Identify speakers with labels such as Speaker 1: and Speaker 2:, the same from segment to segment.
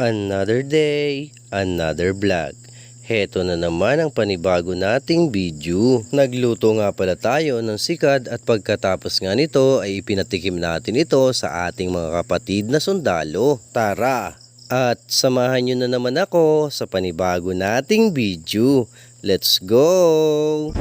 Speaker 1: Another day, another vlog. Heto na naman ang panibago nating video. Nagluto nga pala tayo ng sikad at pagkatapos nga nito ay ipinatikim natin ito sa ating mga kapatid na sundalo. Tara! At samahan nyo na naman ako sa panibago nating video. Let's go!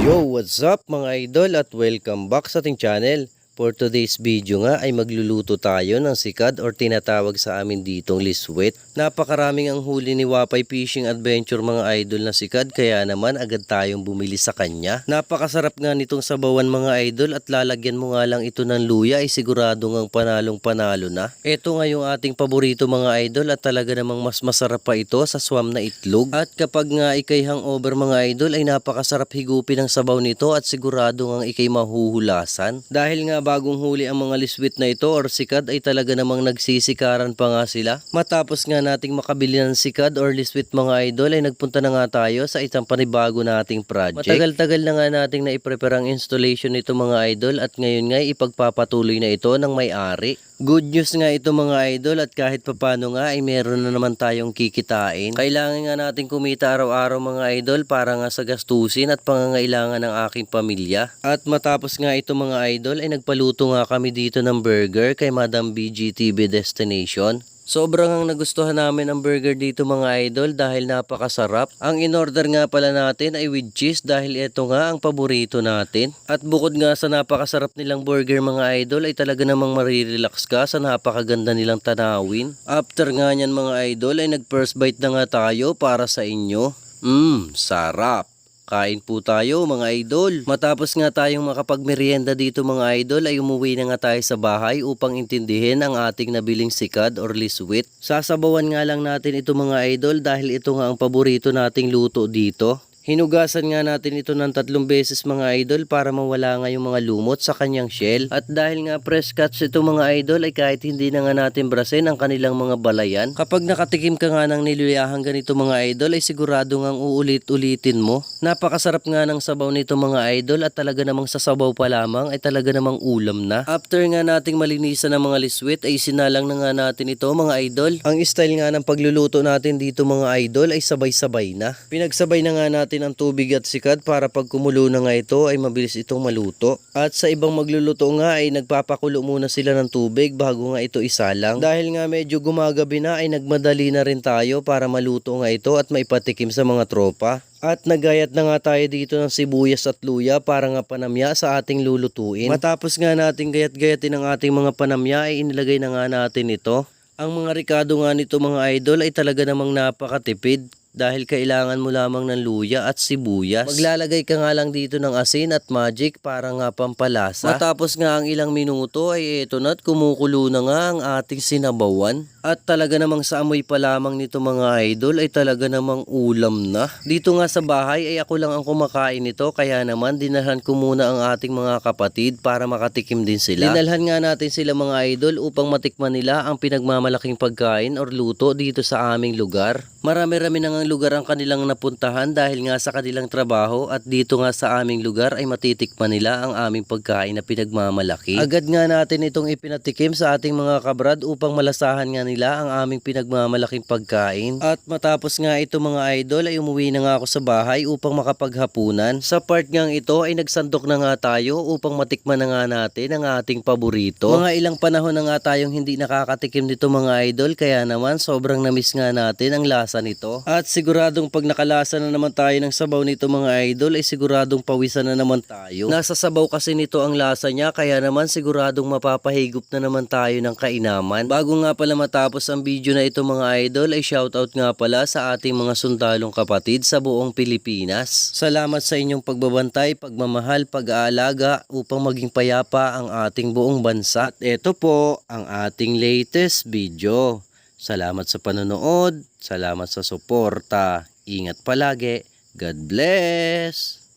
Speaker 1: Yo, what's up mga idol at welcome back sa ating channel. For today's video nga ay magluluto tayo ng sikad or tinatawag sa amin ditong liswet. Napakaraming ang huli ni Wapay Fishing Adventure mga idol na sikad kaya naman agad tayong bumili sa kanya. Napakasarap nga nitong sabawan mga idol at lalagyan mo nga lang ito ng luya ay sigurado ngang panalong panalo na. Ito nga yung ating paborito mga idol at talaga namang mas masarap pa ito sa swam na itlog. At kapag nga ikay hangover mga idol ay napakasarap higupin ang sabaw nito at sigurado ngang ikay mahuhulasan. Dahil nga bagong huli ang mga liswit na ito or sikad ay talaga namang nagsisikaran pa nga sila. Matapos nga nating makabili ng sikad or liswit mga idol ay nagpunta na nga tayo sa isang panibago nating project. Matagal-tagal na nga nating na-prepare ang installation nito mga idol at ngayon nga ipagpapatuloy na ito ng may-ari. Good news nga ito mga idol at kahit papano nga ay meron na naman tayong kikitain. Kailangan nga natin kumita araw-araw mga idol para nga sa gastusin at pangangailangan ng aking pamilya. At matapos nga ito mga idol ay nagpaluto nga kami dito ng burger kay Madam BGTV Destination. Sobrang ang nagustuhan namin ang burger dito mga idol dahil napakasarap. Ang in-order nga pala natin ay with cheese dahil ito nga ang paborito natin. At bukod nga sa napakasarap nilang burger mga idol ay talaga namang marirelax ka sa napakaganda nilang tanawin. After nga niyan mga idol ay nag first bite na nga tayo para sa inyo. Mmm, sarap. Kain po tayo mga idol. Matapos nga tayong makapagmerienda dito mga idol ay umuwi na nga tayo sa bahay upang intindihin ang ating nabiling sikad or liswit. Sasabawan nga lang natin ito mga idol dahil ito nga ang paborito nating luto dito. Hinugasan nga natin ito ng tatlong beses mga idol para mawala nga yung mga lumot sa kanyang shell. At dahil nga fresh cuts ito mga idol ay kahit hindi na nga natin brasin ang kanilang mga balayan. Kapag nakatikim ka nga ng niluyahang ganito mga idol ay sigurado ngang uulit-ulitin mo. Napakasarap nga ng sabaw nito mga idol at talaga namang sa sabaw pa lamang ay talaga namang ulam na. After nga nating malinisan ng mga liswit ay sinalang na nga natin ito mga idol. Ang style nga ng pagluluto natin dito mga idol ay sabay-sabay na. Pinagsabay na nga natin ang tubig at sikad para pag kumulo na nga ito ay mabilis itong maluto. At sa ibang magluluto nga ay nagpapakulo muna sila ng tubig bago nga ito isalang. Dahil nga medyo gumagabi na ay nagmadali na rin tayo para maluto nga ito at maipatikim sa mga tropa. At nagayat na nga tayo dito ng sibuyas at luya para nga panamya sa ating lulutuin. Matapos nga nating gayat-gayatin ang ating mga panamya ay inilagay na nga natin ito. Ang mga rikado nga nito mga idol ay talaga namang napakatipid dahil kailangan mo lamang ng luya at sibuyas. Maglalagay ka nga lang dito ng asin at magic para nga pampalasa. Matapos nga ang ilang minuto ay ito na't kumukulo na nga ang ating sinabawan. At talaga namang sa amoy pa lamang nito mga idol ay talaga namang ulam na. Dito nga sa bahay ay ako lang ang kumakain nito kaya naman dinalhan ko muna ang ating mga kapatid para makatikim din sila. Dinalhan nga natin sila mga idol upang matikman nila ang pinagmamalaking pagkain or luto dito sa aming lugar. Marami-rami na nga lugar ang kanilang napuntahan dahil nga sa kanilang trabaho at dito nga sa aming lugar ay matitikman nila ang aming pagkain na pinagmamalaki. Agad nga natin itong ipinatikim sa ating mga kabrad upang malasahan nga nila ang aming pinagmamalaking pagkain. At matapos nga ito mga idol ay umuwi na nga ako sa bahay upang makapaghapunan. Sa part ngang ito ay nagsandok na nga tayo upang matikman na nga natin ang ating paborito. Mga ilang panahon na nga tayong hindi nakakatikim nito mga idol kaya naman sobrang namiss nga natin ang lasa nito. At siguradong pag nakalasa na naman tayo ng sabaw nito mga idol ay siguradong pawisan na naman tayo. Nasa sabaw kasi nito ang lasa niya kaya naman siguradong mapapahigop na naman tayo ng kainaman. Bago nga pala matapos ang video na ito mga idol ay shoutout nga pala sa ating mga sundalong kapatid sa buong Pilipinas. Salamat sa inyong pagbabantay, pagmamahal, pag-aalaga upang maging payapa ang ating buong bansa. At ito po ang ating latest video. Salamat sa panonood, salamat sa suporta. Ingat palagi. God bless!